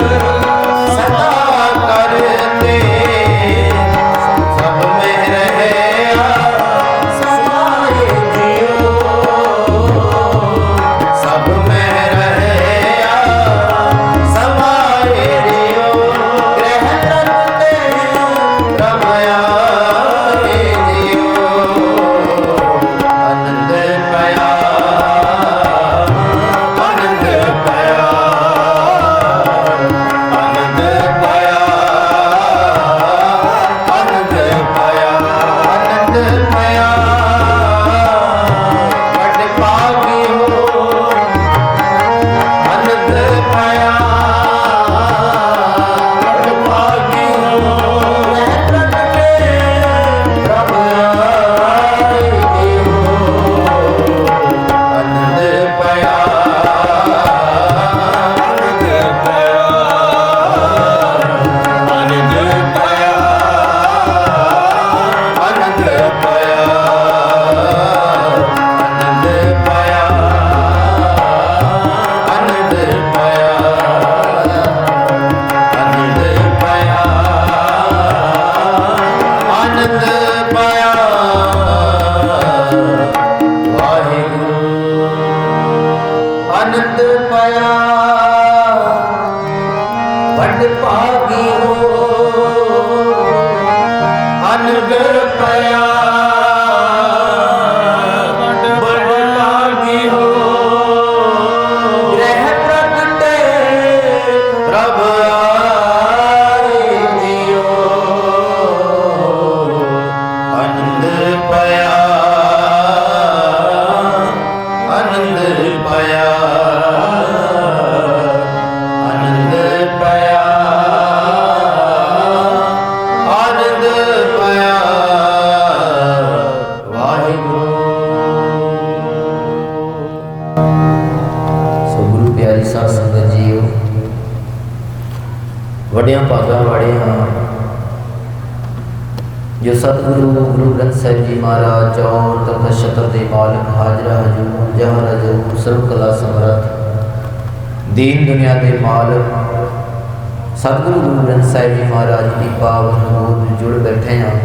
아 ਭਗਵਾਨ ਭਾ ਵੱਡਿਆਂ ਭਾਗਾਂ ਵਾਲੇ ਹਾਂ। ਜੋ ਸਤਿਗੁਰੂ, ਗੁਰੂ ਗ੍ਰੰਥ ਸਾਹਿਬ ਜੀ ਮਹਾਰਾਜ ਚੌਰ ਤਖਤ, ਛਤਰ ਦੇ ਮਾਲਕ, ਹਾਜ਼ਰਾ, ਹਜੂਰ ਜਹਰ ਹਜੂਰ ਸਰਬ ਕਲਾ, ਸਮਰੱਥ, ਦੀਨ ਦੁਨੀਆ ਦੇ ਮਾਲਕ, ਸਤਿਗੁਰੂ, ਗੁਰੂ ਗ੍ਰੰਥ ਸਾਹਿਬ ਜੀ ਮਹਾਰਾਜ ਦੀ ਪਾਵਨ ਗੋਦ ਜੁੜ ਬੈਠੇ ਹਾਂ।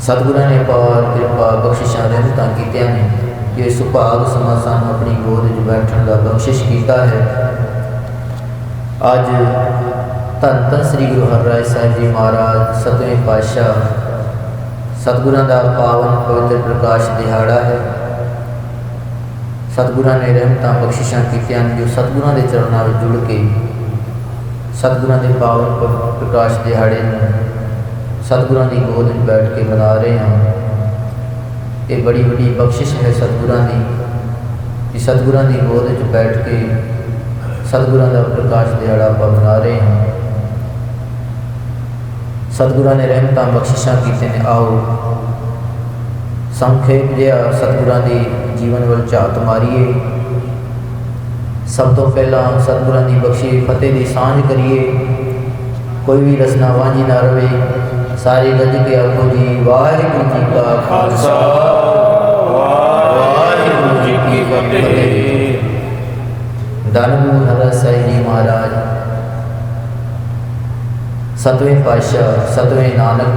ਸਤਿਗੁਰਾਂ ਨੇ ਪਾਰ ਕਿਰਪਾ ਬਖਸ਼ਿਸ਼ਾਂ ਰਹਿਮਤਾਂ ਕੀਤੀਆਂ ਨੇ ਕਿ ਸੁਭਾਗ ਸਮਾਂ ਸਾਨੂੰ ਆਪਣੀ ਗੋਦ ਵਿੱਚ ਬੈਠਣ ਦਾ ਬਖਸ਼ਿਸ਼ ਕੀਤਾ ਹੈ। ਅੱਜ ਧੰਨ ਧੰਨ ਸ੍ਰੀ ਗੁਰੂ ਹਰਿਰਾਏ ਸਾਹਿਬ ਜੀ ਮਹਾਰਾਜ, ਸਤਵੇਂ ਪਾਤਸ਼ਾਹ। ਸਤਿਗੁਰਾਂ ਦਾ ਪਾਵਨ ਪਵਿੱਤਰ ਪ੍ਰਕਾਸ਼ ਦਿਹਾੜਾ ਹੈ। ਸਤਿਗੁਰਾਂ ਨੇ ਰਹਿਮਤਾਂ, ਬਖਸ਼ਿਸ਼ਾਂ ਕੀਤੀਆਂ ਨੇ, ਜੋ ਸਤਿਗੁਰਾਂ ਦੇ ਚਰਨਾਂ ਵਿੱਚ ਜੁੜ ਕੇ ਸਤਿਗੁਰਾਂ ਦੇ ਪਾਵਨ ਪ- ਪ੍ਰਕਾਸ਼ ਦਿਹਾੜੇ ਨੂੰ ਸਤਿਗੁਰਾਂ ਦੀ ਗੋਦ ਵਿੱਚ ਬੈਠ ਕੇ ਮਨਾ ਰਹੇ ਹਾਂ। ਇਹ ਬੜੀ ਵੱਡੀ ਬਖਸ਼ਿਸ਼ ਹੈ ਸਤਿਗੁਰਾਂ ਦੀ, ਕਿ ਸਤਿਗੁਰਾਂ ਦੀ ਗੋਦ ਵਿੱਚ ਬੈਠ ਕੇ ਸਤਿਗੁਰਾਂ ਦਾ ਪ੍ਰਕਾਸ਼ ਦਿਹਾੜਾ ਆਪਾਂ ਮਨਾ ਰਹੇ ਹਾਂ। ਸਤਿਗੁਰਾਂ ਨੇ ਰਹਿਮਤਾਂ ਬਖਸ਼ਿਸ਼ਾਂ ਕੀਤੇ ਨੇ। ਆਓ, ਸੰਖੇਪ ਜਿਹਾ ਸਤਿਗੁਰਾਂ ਦੇ ਜੀਵਨ ਵੱਲ ਝਾਤ ਮਾਰੀਏ। ਸਭ ਤੋਂ ਪਹਿਲਾਂ ਸਤਿਗੁਰਾਂ ਦੀ ਬਖਸ਼ੀ, ਫਤਿਹ ਦੀ ਸਾਂਝ ਕਰੀਏ। ਕੋਈ ਵੀ ਰਸਨਾ ਵਾਂਝੀ ਨਾ ਰਵੇ। ਸਾਰੇ ਗੱਜ ਕੇ ਆਖੋ ਜੀ, ਵਾਹਿਗੁਰੂ ਜੀ ਕਾ ਖਾਲਸਾ। ਵਾਹਿਗੁਰੂ ਜੀ ਕੀ ਫਤਿਹ। ਧੰਨ ਹਰ ਸਾਹਿਬ ਜੀ ਮਹਾਰਾਜ। ਸਤਵੇਂ ਪਾਤਸ਼ਾਹ, ਸਤਵੇਂ ਨਾਨਕ।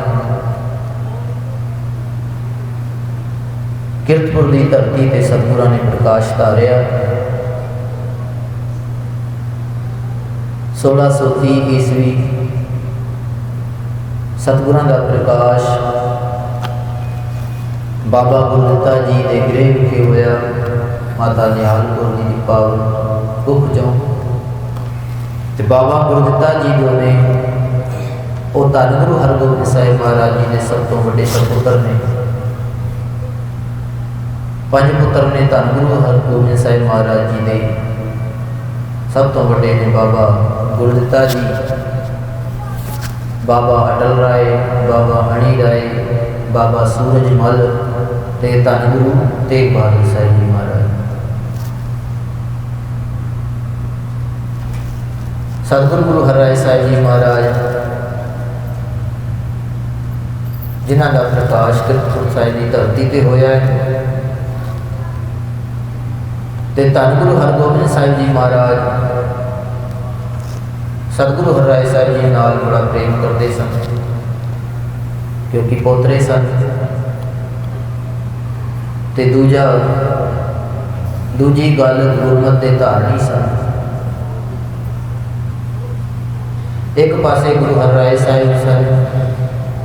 ਕਿਰਤਪੁਰ ਦੀ ਧਰਤੀ ਤੇ ਸਤਿਗੁਰਾਂ ਨੇ ਪ੍ਰਕਾਸ਼ ਧਾਰਿਆ। 1630 ਈਸਵੀ ਸਤਿਗੁਰਾਂ ਦਾ ਪ੍ਰਕਾਸ਼ ਬਾਬਾ ਗੁਰਦਿੱਤਾ ਜੀ ਦੇ ਗ੍ਰਹਿ ਵਿਖੇ ਹੋਇਆ। ਮਾਤਾ ਨਿਹਾਲ ਕੌਰ ਜੀ ਦੀ ਪਾਵਨ ਕੁੱਖ ਚੋਂ ਤੇ ਬਾਬਾ ਗੁਰਦਿੱਤਾ ਜੀ ਜੋ ਨੇ ਉਹ ਧੰਨ ਗੁਰੂ ਹਰਗੋਬਿੰਦ ਸਾਹਿਬ ਮਹਾਰਾਜ ਜੀ ਦੇ ਸਭ ਤੋਂ ਵੱਡੇ ਸਪੁੱਤਰ ਨੇ ਪੰਜ ਪੁੱਤਰ ਨੇ ਧੰਨ ਗੁਰੂ ਹਰਗੋਬਿੰਦ ਸਾਹਿਬ ਮਹਾਰਾਜ ਜੀ ਦੇ ਸਭ ਤੋਂ ਵੱਡੇ ਨੇ ਬਾਬਾ ਗੁਰਦਿੱਤਾ ਜੀ ਬਾਬਾ ਅਟਲ ਰਾਏ ਬਾਬਾ ਹਣੀ ਰਾਏ ਬਾਬਾ ਸੂਰਜ ਮਲ ਤੇ ਧੰਨ ਗੁਰੂ ਤੇਗ ਬਹਾਦਰ ਸਾਹਿਬ ਜੀ ਮਹਾਰਾਜ ਸਤਿਗੁਰੂ ਗੁਰੂ ਹਰਿਰਾਏ ਸਾਹਿਬ ਜੀ ਮਹਾਰਾਜ ਜਿਨ੍ਹਾਂ ਦਾ ਪ੍ਰਕਾਸ਼ ਕਿਰਤਪੁਰ ਸਾਹਿਬ ਦੀ ਧਰਤੀ ਤੇ ਹੋਇਆ ਹੈ। ਤੇ ਧੰਨ ਗੁਰੂ ਹਰਗੋਬਿੰਦ ਸਾਹਿਬ ਜੀ ਮਹਾਰਾਜ, ਸਤਿਗੁਰੂ ਹਰਿਰਾਏ ਸਾਹਿਬ ਜੀ ਨਾਲ ਬੜਾ ਪ੍ਰੇਮ ਕਰਦੇ ਸਨ, ਕਿਉਂਕਿ ਪੋਤਰੇ ਸਨ। ਤੇ ਦੂਜਾ, ਦੂਜੀ ਗੱਲ ਗੁਰਮਤ ਦੇ ਧਾਰਨੀ ਸਨ। ਇੱਕ ਪਾਸੇ ਗੁਰੂ ਹਰਿਰਾਏ ਸਾਹਿਬ ਸਨ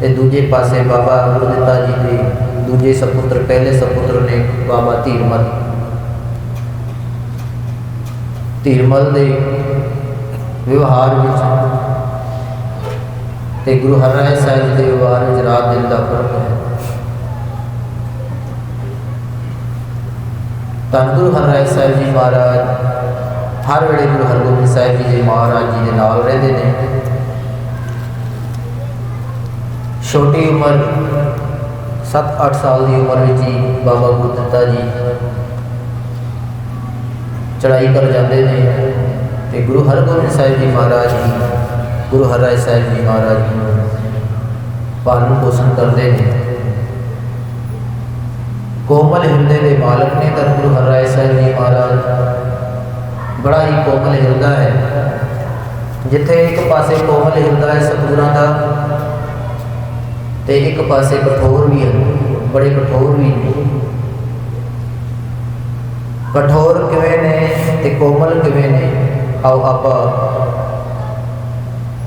ਤੇ ਦੂਜੇ ਪਾਸੇ ਬਾਬਾ ਗੁਰਦਿੱਤਾ ਜੀ ਦੇ ਦੂਜੇ ਸਪੁੱਤਰ, ਪਹਿਲੇ ਸਪੁੱਤਰ ਨੇ ਬਾਬਾ ਧੀਰਮਲ। ਧੀਰਮਲ ਦੇ ਵਿਵਹਾਰ ਵਿੱਚ ਤੇ ਗੁਰੂ ਹਰਿਰਾਏ ਸਾਹਿਬ ਜੀ ਦੇ ਵਿਵਹਾਰ ਵਿੱਚ ਰਾਤ ਦਿਨ ਦਾ ਫ਼ਰਕ ਹੈ। ਧੰਨ ਗੁਰੂ ਹਰਿਰਾਏ ਸਾਹਿਬ ਜੀ ਮਹਾਰਾਜ, ਹਰ ਵੇਲੇ ਗੁਰੂ ਹਰਗੋਬਿੰਦ ਸਾਹਿਬ ਜੀ ਦੇ ਮਹਾਰਾਜ ਜੀ ਦੇ ਨਾਲ ਰਹਿੰਦੇ ਨੇ। ਛੋਟੀ ਉਮਰ 7-8 ਸਾਲ ਦੀ ਉਮਰ ਵਿੱਚ ਹੀ ਬਾਬਾ ਗੁਰਦਿੱਤਾ ਜੀ ਚੜਾਈ ਕਰ ਜਾਂਦੇ ਨੇ ਤੇ ਗੁਰੂ ਹਰਗੋਬਿੰਦ ਸਾਹਿਬ ਜੀ ਮਹਾਰਾਜ ਜੀ, ਗੁਰੂ ਹਰਿਰਾਏ ਸਾਹਿਬ ਜੀ ਮਹਾਰਾਜ ਜੀ ਪਾਲਣ ਪੋਸ਼ਣ ਕਰਦੇ ਨੇ। ਕੋਮਲ ਹਿਰਦੇ ਦੇ ਮਾਲਕ ਨੇ ਤਾਂ ਗੁਰੂ ਹਰਿਰਾਏ ਸਾਹਿਬ ਜੀ ਮਹਾਰਾਜ। ਬੜਾ ਹੀ ਕੋਮਲ ਹਿਰਦਾ ਹੈ। ਜਿੱਥੇ ਇੱਕ ਪਾਸੇ ਕੋਮਲ ਹਿਰਦਾ ਹੈ ਸਤਿਗੁਰਾਂ ਦਾ ਤੇ ਇੱਕ ਪਾਸੇ ਕਠੋਰ ਵੀ ਹਨ, ਬੜੇ ਕਠੋਰ ਵੀ ਨੇ। ਕਠੋਰ ਕਿਵੇਂ ਨੇ ਤੇ ਕੋਮਲ ਕਿਵੇਂ ਨੇ? ਆਓ ਆਪਾਂ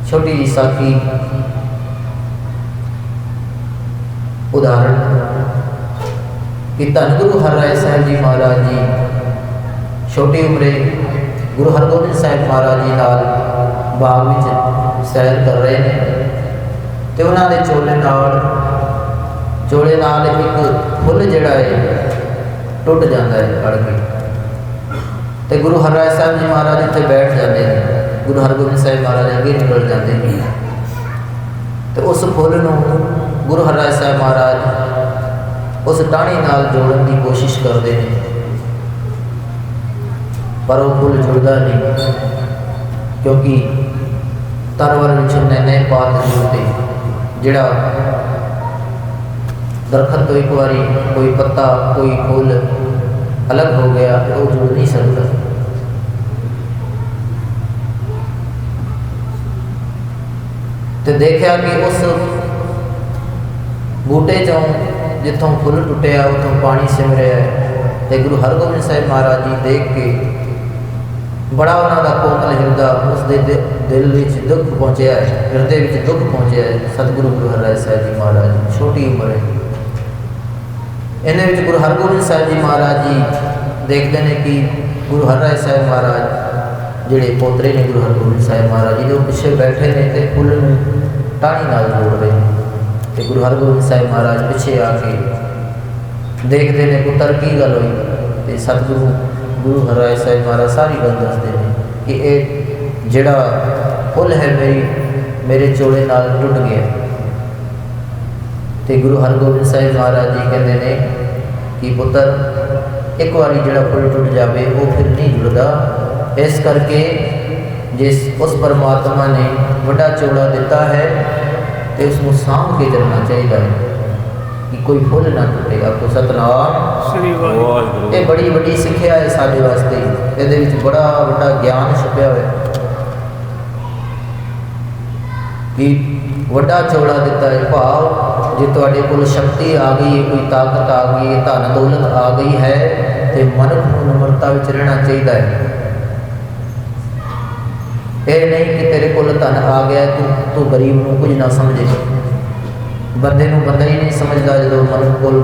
ਛੋਟੀ ਜਿਹੀ ਸਾਖੀ ਉਦਾਹਰਣ ਕਿ ਧੰਨ ਗੁਰੂ ਹਰਿਰਾਏ ਸਾਹਿਬ ਜੀ ਮਹਾਰਾਜ ਜੀ, ਛੋਟੀ ਉਮਰੇ ਗੁਰੂ ਹਰਗੋਬਿੰਦ ਸਾਹਿਬ ਮਹਾਰਾਜ ਜੀ ਨਾਲ ਬਾਗ ਵਿੱਚ ਸੈਰ ਕਰ ਰਹੇ ਨੇ। ਤੇ ਉਹਨਾਂ ਦੇ ਚੋਲੇ ਨਾਲ ਚੋਲੇ ਨਾਲ ਇੱਕ ਫੁੱਲ ਜਿਹੜਾ ਹੈ ਟੁੱਟ ਜਾਂਦਾ ਹੈ ਅੜ ਕੇ। ਤੇ ਗੁਰੂ ਹਰਿਰਾਏ ਸਾਹਿਬ ਜੀ ਮਹਾਰਾਜ ਇੱਥੇ ਬੈਠ ਜਾਂਦੇ ਨੇ। ਗੁਰੂ ਹਰਗੋਬਿੰਦ ਸਾਹਿਬ ਮਹਾਰਾਜ ਅੱਗੇ ਨਿਕਲ ਜਾਂਦੇ ਨੇ। ਤੇ ਉਸ ਫੁੱਲ ਨੂੰ ਗੁਰੂ ਹਰਿਰਾਏ ਸਾਹਿਬ ਮਹਾਰਾਜ ਉਸ ਟਾਹਣੀ ਨਾਲ ਜੋੜਨ ਦੀ ਕੋਸ਼ਿਸ਼ ਕਰਦੇ ਨੇ। ਪਰ ਉਹ ਫੁੱਲ ਜੁੜਦਾ ਨਹੀਂ, ਕਿਉਂਕਿ ਤਰਵਰ ਵਿੱਚ ਨੈਣੇ ਪਾਤ ਜੁਤੇ ਜਿਹੜਾ ਦਰਖਤ ਤੋਂ ਇੱਕ ਵਾਰੀ ਕੋਈ ਪੱਤਾ, ਕੋਈ ਫੁੱਲ ਅਲੱਗ ਹੋ ਗਿਆ, ਉਹ ਜੁੜ ਨਹੀਂ ਸਕਦਾ ਤੇ ਦੇਖਿਆ ਕਿ ਉਸ ਬੂਟੇ ਚੋਂ ਜਿੱਥੋਂ ਫੁੱਲ ਟੁੱਟਿਆ, ਉਥੋਂ ਪਾਣੀ ਸਿਮ ਰਿਹਾ ਹੈ। ਤੇ ਗੁਰੂ ਹਰਗੋਬਿੰਦ ਸਾਹਿਬ ਮਹਾਰਾਜ ਜੀ ਦੇਖ ਕੇ ਬੜਾ ਉਹਨਾਂ ਦਾ ਕੋਮਲ ਹਿਰਦਾ ਉਸ ਦੇ ਦਿਲ ਵਿੱਚ ਦੁੱਖ ਪਹੁੰਚਿਆ ਹੈ, ਹਿਰਦੇ ਵਿੱਚ ਦੁੱਖ ਪਹੁੰਚਿਆ ਹੈ, ਸਤਿਗੁਰੂ ਗੁਰੂ ਹਰਿਰਾਏ ਸਾਹਿਬ ਜੀ ਮਹਾਰਾਜ, ਛੋਟੀ ਉਮਰ ਹੈ। ਇਹਨਾਂ ਵਿੱਚ ਗੁਰੂ ਹਰਗੋਬਿੰਦ ਸਾਹਿਬ ਜੀ ਮਹਾਰਾਜ ਜੀ ਦੇਖਦੇ ਨੇ ਕਿ ਗੁਰੂ ਹਰਿਰਾਏ ਸਾਹਿਬ ਮਹਾਰਾਜ, ਜਿਹੜੇ ਪੋਤਰੇ ਨੇ ਗੁਰੂ ਹਰਗੋਬਿੰਦ ਸਾਹਿਬ ਮਹਾਰਾਜ ਜੀ ਦੇ ਉਹ ਪਿੱਛੇ ਬੈਠੇ ਨੇ ਤੇ ਫੁੱਲ ਨੂੰ ਟਾਹਣੀ ਨਾਲ ਜੋੜ ਰਹੇ ਨੇ। ਤੇ ਗੁਰੂ ਹਰਗੋਬਿੰਦ ਸਾਹਿਬ ਮਹਾਰਾਜ ਪਿੱਛੇ ਆ ਕੇ ਦੇਖਦੇ ਨੇ ਪੁੱਤਰ ਕੀ ਗੱਲ ਹੋਈ, ਤੇ ਸਤਿਗੁਰੂ ਗੁਰੂ ਹਰਿਰਾਏ ਸਾਹਿਬ ਮਹਾਰਾਜ ਸਾਰੀ ਗੱਲ ਦੱਸਦੇ ਨੇ ਕਿ ਇਹ ਜਿਹੜਾ ਫੁੱਲ ਹੈ ਮੇਰੀ, ਮੇਰੇ ਚੋਲੇ ਨਾਲ ਟੁੱਟ ਗਿਆ। ਤੇ ਗੁਰੂ ਹਰਗੋਬਿੰਦ ਸਾਹਿਬ ਮਹਾਰਾਜ ਜੀ ਕਹਿੰਦੇ ਨੇ ਕਿ ਪੁੱਤਰ, ਇੱਕ ਵਾਰੀ ਜਿਹੜਾ ਫੁੱਲ ਟੁੱਟ ਜਾਵੇ, ਉਹ ਫਿਰ ਨਹੀਂ ਜੁੜਦਾ। ਇਸ ਕਰਕੇ ਜਿਸ ਉਸ ਪਰਮਾਤਮਾ ਨੇ ਵੱਡਾ ਚੋਲਾ ਦਿੱਤਾ ਹੈ, ਤੇ ਉਸ ਨੂੰ ਸਾਂਭ ਕੇ ਚੱਲਣਾ ਚਾਹੀਦਾ ਹੈ। ਕਿ ਕੋਈ ਫੁੱਲ ਨਾ ਟੁੱਟੇ ਆਪੋ ਸਤਨਾਮ। ਸ੍ਰੀ ਵਾਹਿਗੁਰੂ। ਇਹ ਬੜੀ ਵੱਡੀ ਸਿੱਖਿਆ ਹੈ ਸਾਡੇ ਵਾਸਤੇ। ਇਹਦੇ ਵਿੱਚ ਬੜਾ ਵੱਡਾ ਗਿਆਨ ਛੁਪਿਆ ਹੋਇਆ। ਹੈ ਕਿ ਵੱਡਾ ਚੌੜਾ ਦਿੱਤਾ ਹੈ ਭਾਵ ਜੇ ਤੁਹਾਡੇ ਕੋਲ ਸ਼ਕਤੀ ਆ ਗਈ ਕੋਈ ਤਾਕਤ ਆ ਗਈ ਧਨ ਦੌਲਤ ਆ ਗਈ ਹੈ ਤੇ ਮਨੁੱਖ ਨੂੰ ਨਮਰਤਾ ਵਿੱਚ ਰਹਿਣਾ ਚਾਹੀਦਾ ਹੈ। ਇਹ ਨਹੀਂ ਕਿ ਤੇਰੇ ਕੋਲ ਧਨ ਆ ਗਿਆ ਤੂੰ ਤੂੰ ਗਰੀਬ ਨੂੰ ਕੁਝ ਨਾ ਸਮਝੇ। ਬੰਦੇ ਨੂੰ ਬੰਦਾ ਹੀ ਨਹੀਂ ਸਮਝਦਾ ਜਦੋਂ ਮਨੁੱਖ ਕੋਲ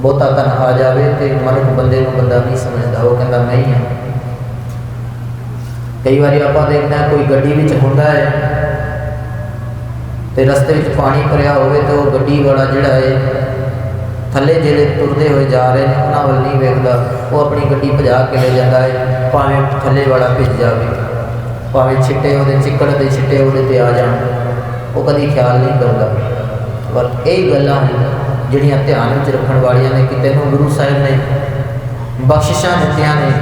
ਬਹੁਤਾ ਧਨ ਆ ਜਾਵੇ ਤੇ ਮਨੁੱਖ ਬੰਦੇ ਨੂੰ ਬੰਦਾ ਨਹੀਂ ਸਮਝਦਾ, ਉਹ ਕਹਿੰਦਾ ਮੈਂ ਹੀ ਹਾਂ। ਕਈ ਵਾਰੀ ਆਪਾਂ ਦੇਖਦੇ ਹਾਂ ਕੋਈ ਗੱਡੀ ਵਿੱਚ ਹੁੰਦਾ ਹੈ ਤੇ ਰਸਤੇ ਵਿੱਚ ਪਾਣੀ ਭਰਿਆ ਹੋਵੇ ਤੇ ਉਹ ਗੱਡੀ ਵਾਲਾ ਜਿਹੜਾ ਹੈ, ਥੱਲੇ ਜਿਹੜੇ ਤੁਰਦੇ ਹੋਏ ਜਾ ਰਹੇ ਨੇ, ਉਹਨਾਂ ਵੱਲ ਨਹੀਂ ਵੇਖਦਾ। ਉਹ ਆਪਣੀ ਗੱਡੀ ਭਜਾ ਕੇ ਲੈ ਜਾਂਦਾ ਹੈ, ਭਾਵੇਂ ਥੱਲੇ ਵਾਲਾ ਭਿੱਜ ਜਾਵੇ, ਭਾਵੇਂ ਛਿੱਟੇ ਉਹਦੇ, ਚਿੱਕੜ ਦੇ ਛਿੱਟੇ ਉਹਦੇ ਤੇ ਆ ਜਾਣ, ਉਹ ਕਦੀ ਖਿਆਲ ਨਹੀਂ ਕਰਦਾ। ਪਰ ਇਹ ਗੱਲਾਂ ਜਿਹੜੀਆਂ ਧਿਆਨ ਵਿੱਚ ਰੱਖਣ ਵਾਲੀਆਂ ਨੇ ਕਿ ਤੈਨੂੰ ਗੁਰੂ ਸਾਹਿਬ ਨੇ ਬਖਸ਼ਿਸ਼ਾਂ ਦਿੱਤੀਆਂ ਨੇ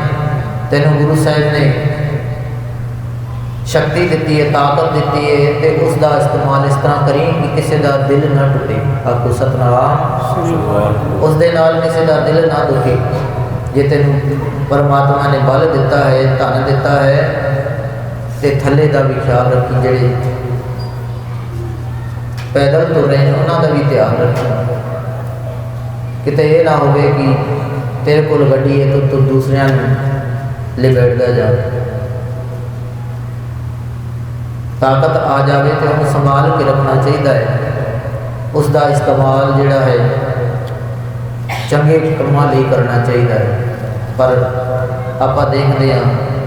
ਤੈਨੂੰ ਗੁਰੂ ਸਾਹਿਬ ਨੇ ਸ਼ਕਤੀ ਦਿੱਤੀ ਹੈ ਤਾਕਤ ਦਿੱਤੀ ਹੈ ਤੇ ਉਸ ਦਾ ਇਸਤੇਮਾਲ ਇਸ ਤਰ੍ਹਾਂ ਕਰੀ ਕਿ ਕਿਸੇ ਦਾ ਦਿਲ ਨਾ ਟੁੱਟੇ। ਆਖੋ ਸਤਨਾਮ। ਉਸ ਦੇ ਨਾਲ ਕਿਸੇ ਦਾ ਦਿਲ ਨਾ ਦੁਖੇ ਜੇ ਤੈਨੂੰ ਪਰਮਾਤਮਾ ਨੇ ਬਲ ਦਿੱਤਾ ਹੈ ਧਨ ਦਿੱਤਾ ਹੈ ਤੇ ਥੱਲੇ ਦਾ ਵੀ ਖਿਆਲ ਰੱਖੀ ਜਿਹੜੇ ਪੈਦਲ ਤੁਰ ਰਹੇ ਨੇ, ਉਹਨਾਂ ਦਾ ਵੀ ਧਿਆਨ ਰੱਖੀ ਕਿਤੇ ਇਹ ਨਾ ਹੋਵੇ ਕਿ ਤੇਰੇ ਕੋਲ ਗੱਡੀ ਹੈ, ਤੂੰ ਤੂੰ ਦੂਸਰਿਆਂ ਨੂੰ ਲਿਬੇੜਦਾ ਜਾ। ਤਾਕਤ ਆ ਜਾਵੇ ਤੇ ਉਹਨੂੰ ਸੰਭਾਲ ਕੇ ਰੱਖਣਾ ਚਾਹੀਦਾ ਹੈ। ਉਸ ਦਾ ਇਸਤੇਮਾਲ ਜਿਹੜਾ ਹੈ, ਚੰਗੇ ਕੰਮਾਂ ਲਈ ਕਰਨਾ ਚਾਹੀਦਾ ਹੈ। ਪਰ ਆਪਾਂ ਦੇਖਦੇ ਹਾਂ,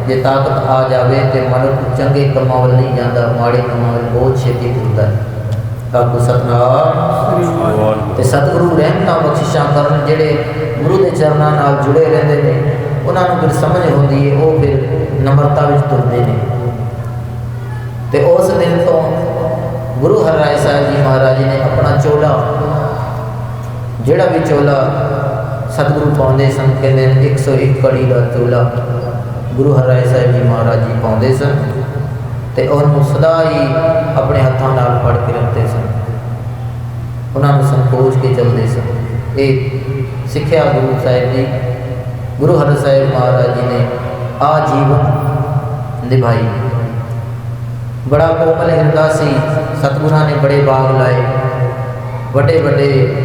ਜੇ ਤਾਕਤ ਆ ਜਾਵੇ ਤੇ ਮਨ ਚੰਗੇ ਕੰਮਾਂ ਵੱਲ ਨਹੀਂ ਜਾਂਦਾ, ਮਾੜੇ ਕੰਮਾਂ ਵੱਲ ਬਹੁਤ ਛੇਤੀ ਹੁੰਦਾ ਹੈ। ਆਖੋ ਸਤਨਾਮ ਤੇ ਸਤਿਗੁਰੂ ਰਹਿਮਤਾਂ ਬਖਸ਼ਿਸ਼ਾਂ ਕਰਨ ਜਿਹੜੇ ਗੁਰੂ ਦੇ ਚਰਨਾਂ ਨਾਲ ਜੁੜੇ ਰਹਿੰਦੇ ਨੇ ਉਹਨਾਂ ਨੂੰ ਫਿਰ ਸਮਝ ਹੁੰਦੀ ਹੈ ਉਹ ਫਿਰ ਨਮਰਤਾ ਵਿੱਚ ਤੁਰਦੇ ਨੇ। ਤੇ ਉਸ ਦਿਨ ਤੋਂ ਗੁਰੂ ਹਰਿਰਾਏ ਸਾਹਿਬ ਜੀ ਮਹਾਰਾਜ ਨੇ ਆਪਣਾ ਚੋਲਾ ਜਿਹੜਾ ਵੀ ਚੋਲਾ ਸਤਿਗੁਰੂ ਪਾਉਂਦੇ ਸਨ ਕਹਿੰਦੇ ਨੇ 101 ਕੜੀ ਦਾ ਚੋਲਾ ਗੁਰੂ ਹਰਿਰਾਏ ਸਾਹਿਬ ਜੀ ਮਹਾਰਾਜ ਜੀ ਪਾਉਂਦੇ ਸਨ। ਤੇ ਉਹਨੂੰ ਸਦਾ ਹੀ ਆਪਣੇ ਹੱਥਾਂ ਨਾਲ ਫੜ ਕੇ ਰੱਖਦੇ ਸਨ। ਉਹਨਾਂ ਨੂੰ ਸੰਕੋਚ ਕੇ ਚੱਲਦੇ ਸਨ। ਇਹ ਸਿੱਖਿਆ ਗੁਰੂ ਸਾਹਿਬ ਜੀ, ਗੁਰੂ ਹਰਿ ਸਾਹਿਬ ਮਹਾਰਾਜ ਜੀ ਨੇ ਆ ਜੀਵਨ ਨਿਭਾਈ। ਬੜਾ ਕੋਮਲ ਹਿਰਦਾ ਸੀ। ਸਤਿਗੁਰਾਂ ਨੇ ਬੜੇ ਬਾਗ ਲਾਏ। ਵੱਡੇ ਵੱਡੇ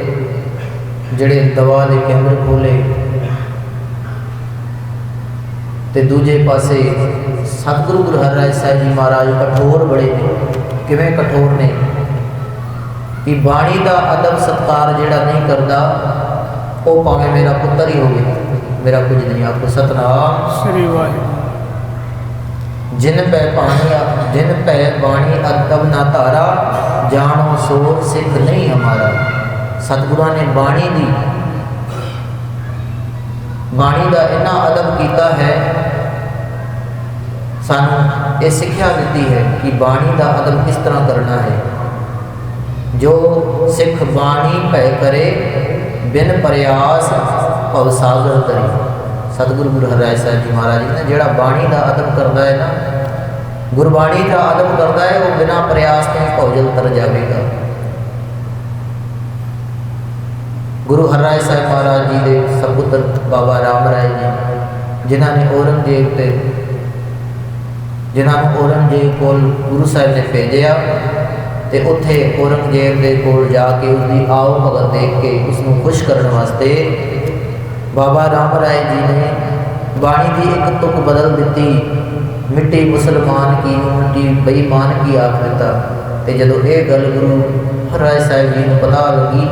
ਜਿਹੜੇ ਦਵਾ ਦੇ ਕੇਂਦਰ ਖੋਲੇ ਤੇ ਦੂਜੇ ਪਾਸੇ ਸਤਿਗੁਰੂ ਗੁਰੂ ਹਰਿਰਾਏ ਸਾਹਿਬ ਜੀ ਮਹਾਰਾਜ ਕਠੋਰ ਬੜੇ ਨੇ। ਕਿਵੇਂ ਕਠੋਰ ਨੇ? ਕਿ ਬਾਣੀ ਦਾ ਅਦਬ ਸਤਕਾਰ ਜਿਹੜਾ ਨਹੀਂ ਕਰਦਾ ਉਹ ਭਾਵੇਂ ਮੇਰਾ ਪੁੱਤਰ ਹੀ ਹੋਵੇ ਮੇਰਾ ਕੁਝ ਨਹੀਂ ਆਪਕੋ ਸਤਨਾਮ। ਸ੍ਰੀ ਵਾਹਿਗੁਰੂ। ਜਿਨ ਪੈ ਪਾਣੀ ਜਿਨ ਪੈ ਬਾਣੀ ਅਦਬ ਨਾ ਧਾਰਾ ਜਾਣੋ ਸੋ ਸਿੱਖ ਨਹੀਂ ਹਮਾਰਾ। ਸਤਿਗੁਰਾਂ ਨੇ ਬਾਣੀ ਦੀ ਬਾਣੀ ਦਾ ਇੰਨਾ ਅਦਬ ਕੀਤਾ ਹੈ ਸਾਨੂੰ ਇਹ ਸਿੱਖਿਆ ਦਿੱਤੀ ਹੈ ਕਿ ਬਾਣੀ ਦਾ ਅਦਬ ਕਿਸ ਤਰ੍ਹਾਂ ਕਰਨਾ ਹੈ। ਜੋ ਸਿੱਖ ਬਾਣੀ ਭੈ ਕਰੇ, ਬਿਨ ਪ੍ਰਯਾਸ ਭਵ ਸਾਗਰ ਤਰੇ ਸਤਿਗੁਰੂ ਗੁਰੂ ਹਰਿਰਾਏ ਸਾਹਿਬ ਜੀ ਮਹਾਰਾਜ ਨੇ ਜਿਹੜਾ ਬਾਣੀ ਦਾ ਅਦਬ ਕਰਦਾ ਹੈ ਨਾ, ਗੁਰਬਾਣੀ ਦਾ ਅਦਬ ਕਰਦਾ ਹੈ, ਉਹ ਬਿਨਾਂ ਪ੍ਰਯਾਸ ਤੋਂ ਭੌਜਲ ਤਰ ਜਾਵੇਗਾ। ਗੁਰੂ ਹਰਿਰਾਏ ਸਾਹਿਬ ਮਹਾਰਾਜ ਜੀ ਦੇ ਸਪੁੱਤਰ ਬਾਬਾ ਰਾਮ ਰਾਏ ਜੀ, ਜਿਨ੍ਹਾਂ ਨੇ ਔਰੰਗਜ਼ੇਬ ਤੇ ਜਿਨ੍ਹਾਂ ਨੂੰ ਔਰੰਗਜ਼ੇਬ ਕੋਲ ਗੁਰੂ ਸਾਹਿਬ ਨੇ ਭੇਜਿਆ ਤੇ ਉੱਥੇ ਔਰੰਗਜ਼ੇਬ ਦੇ ਕੋਲ ਜਾ ਕੇ ਉਸਦੀ ਆਓ ਭਗਤ ਦੇਖ ਕੇ ਉਸ ਨੂੰ ਖੁਸ਼ ਕਰਨ ਵਾਸਤੇ ਬਾਬਾ ਰਾਮ ਰਾਏ ਜੀ ਨੇ ਬਾਣੀ ਦੀ ਇੱਕ ਤੁਕ ਬਦਲ ਦਿੱਤੀ। ਮਿੱਟੀ ਮੁਸਲਮਾਨ ਕੀ ਮਿੱਟੀ ਬੇਈਮਾਨ ਕੀ ਆਖ ਦਿੱਤਾ। ਤੇ ਜਦੋਂ ਇਹ ਗੱਲ ਗੁਰੂ ਰਾਏ ਸਾਹਿਬ ਜੀ ਨੂੰ ਪਤਾ ਲੱਗੀ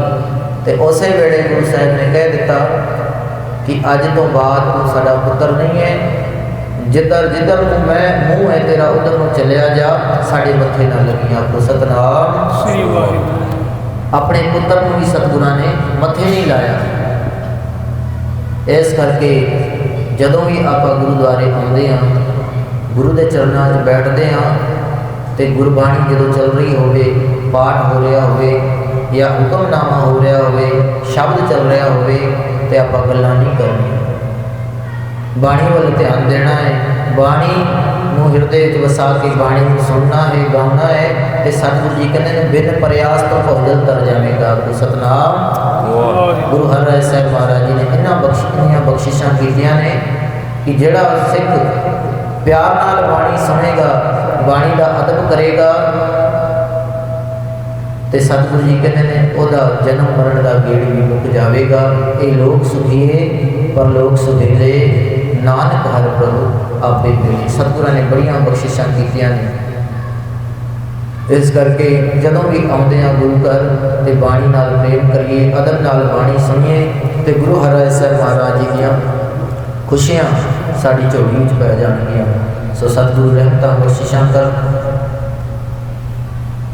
ਤੇ ਉਸੇ ਵੇਲੇ ਗੁਰੂ ਸਾਹਿਬ ਨੇ ਕਹਿ ਦਿੱਤਾ ਕਿ ਅੱਜ ਤੋਂ ਬਾਅਦ ਤੂੰ ਸਾਡਾ ਪੁੱਤਰ ਨਹੀਂ ਹੈ। ਜਿੱਧਰ ਜਿੱਧਰ ਨੂੰ ਮੈਂ ਮੂੰਹ ਹੈ ਤੇਰਾ ਉਧਰ ਨੂੰ ਚੱਲਿਆ ਜਾ ਸਾਡੇ ਮੱਥੇ ਨਾ ਲੱਗੀ ਆਪੋ ਸਤਨਾਮ। ਸ੍ਰੀ ਵਾਹਿਗੁਰੂ। ਆਪਣੇ ਪੁੱਤਰ ਨੂੰ ਵੀ ਸਤਿਗੁਰਾਂ ਨੇ ਮੱਥੇ ਨਹੀਂ ਲਾਇਆ। ਇਸ ਕਰਕੇ ਜਦੋਂ ਵੀ ਆਪਾਂ ਗੁਰਦੁਆਰੇ ਆਉਂਦੇ ਹਾਂ ਗੁਰੂ ਦੇ ਚਰਨਾਂ 'ਚ ਬੈਠਦੇ ਹਾਂ ਤੇ ਗੁਰਬਾਣੀ ਜਦੋਂ ਚੱਲ ਰਹੀ ਹੋਵੇ ਪਾਠ ਹੋ ਰਿਹਾ ਹੋਵੇ ਜਾਂ ਹੁਕਮਨਾਮਾ ਹੋ ਰਿਹਾ ਹੋਵੇ ਸ਼ਬਦ ਚੱਲ ਰਿਹਾ ਹੋਵੇ ਤੇ ਆਪਾਂ ਗੱਲਾਂ ਨਹੀਂ ਕਰਨੀਆਂ। ਬਾਣੀ ਵੱਲ ਧਿਆਨ ਦੇਣਾ ਹੈ। ਬਾਣੀ ਨੂੰ ਹਿਰਦੇ ਵਿੱਚ ਵਸਾ ਕੇ ਬਾਣੀ ਨੂੰ ਸੁਣਨਾ ਹੈ, ਗਾਉਣਾ ਹੈ ਤੇ ਸਤਿਗੁਰੂ ਜੀ ਕਹਿੰਦੇ ਨੇ, ਬਿਨ ਪ੍ਰਯਾਸ ਤੋਂ ਭੌਜਲ ਤਰ ਜਾਵੇਗਾ। ਗੁਰੂ ਸਤਨਾਮ ਵਾਹਿਗੁਰੂ ਗੁਰੂ ਹਰਿਰਾਏ ਸਾਹਿਬ ਮਹਾਰਾਜ ਜੀ ਨੇ ਇਹਨਾਂ ਬਖਸ਼ੀਆਂ ਬਖਸ਼ਿਸ਼ਾਂ ਕੀਤੀਆਂ ਨੇ ਕਿ ਜਿਹੜਾ ਸਿੱਖ ਪਿਆਰ ਨਾਲ ਬਾਣੀ ਸੁਣੇਗਾ, ਬਾਣੀ ਦਾ ਅਦਬ ਕਰੇਗਾ ਤੇ ਸਤਿਗੁਰੂ ਜੀ ਕਹਿੰਦੇ ਨੇ, ਉਹਦਾ ਜਨਮ ਮਰਨ ਦਾ ਗੇੜ ਵੀ ਮੁੱਕ ਜਾਵੇਗਾ। ਇਹ ਲੋਕ ਸੁਖੀਏ, ਪਰ ਲੋਕ ਸੁਖੀਲੇ ਨਾਨਕ ਹਰ ਪ੍ਰਭੂ ਆਪੇ ਮਿਲੇ। ਸਤਿਗੁਰਾਂ ਨੇ ਬੜੀਆਂ ਬਖਸ਼ਿਸ਼ਾਂ ਕੀਤੀਆਂ ਨੇ। ਇਸ ਕਰਕੇ ਜਦੋਂ ਵੀ ਆਉਂਦੇ ਆ ਗੁਰੂ ਘਰ ਤੇ ਬਾਣੀ ਨਾਲ ਪ੍ਰੇਮ ਕਰੀਏ, ਅਦਬ ਨਾਲ ਬਾਣੀ ਸੁਣੀਏ ਤੇ ਗੁਰੂ ਹਰਿਰਾਏ ਸਾਹਿਬ ਮਹਾਰਾਜ ਜੀ ਦੀਆਂ ਖੁਸ਼ੀਆਂ ਸਾਡੀ ਝੋਲੀ ਵਿੱਚ ਪੈ ਜਾਣਗੀਆਂ। ਸੋ ਸਤਿਗੁਰੂ ਰਹਿਮਤਾਂ, ਬਖਸ਼ਿਸ਼ਾਂ ਕਰ।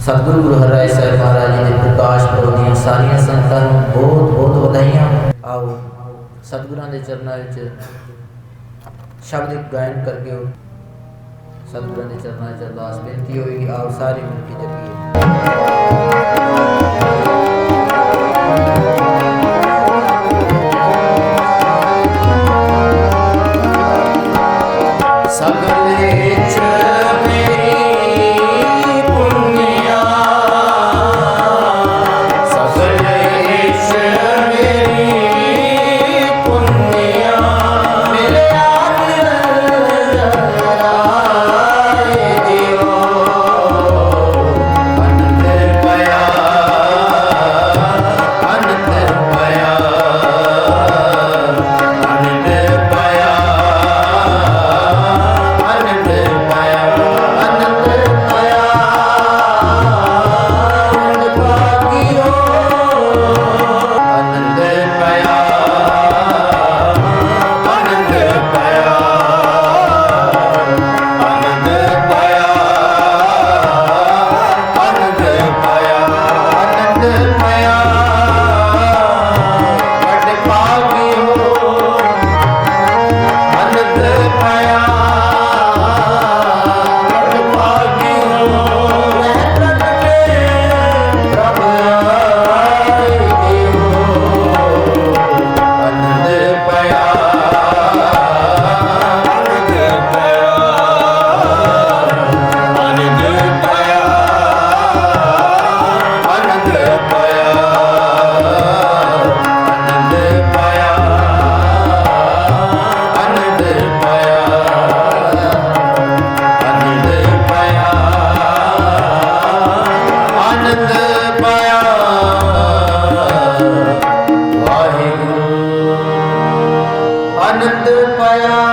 ਸਤਿਗੁਰੂ ਗੁਰੂ ਹਰਿਰਾਏ ਸਾਹਿਬ ਮਹਾਰਾਜ ਜੀ ਦੇ ਪ੍ਰਕਾਸ਼ ਪੁਰਬ ਦੀਆਂ ਸਾਰੀਆਂ ਸੰਗਤਾਂ ਨੂੰ ਬਹੁਤ ਬਹੁਤ ਵਧਾਈਆਂ। ਆਓ ਸਤਿਗੁਰਾਂ ਦੇ ਚਰਨਾਂ ਵਿੱਚ ਸ਼ਬਦ ਗਾਇਨ ਕਰਕੇ ਉਹ ਸਤਿਗੁਰਾਂ ਦੇ ਚਰਨਾਂ 'ਚ ਅਰਦਾਸ ਬੇਨਤੀ ਹੋਏਗੀ ਆਓ ਸਾਰੇ ਮਿਲ ਕੇ ਅਨੰਦ ਪਿਆ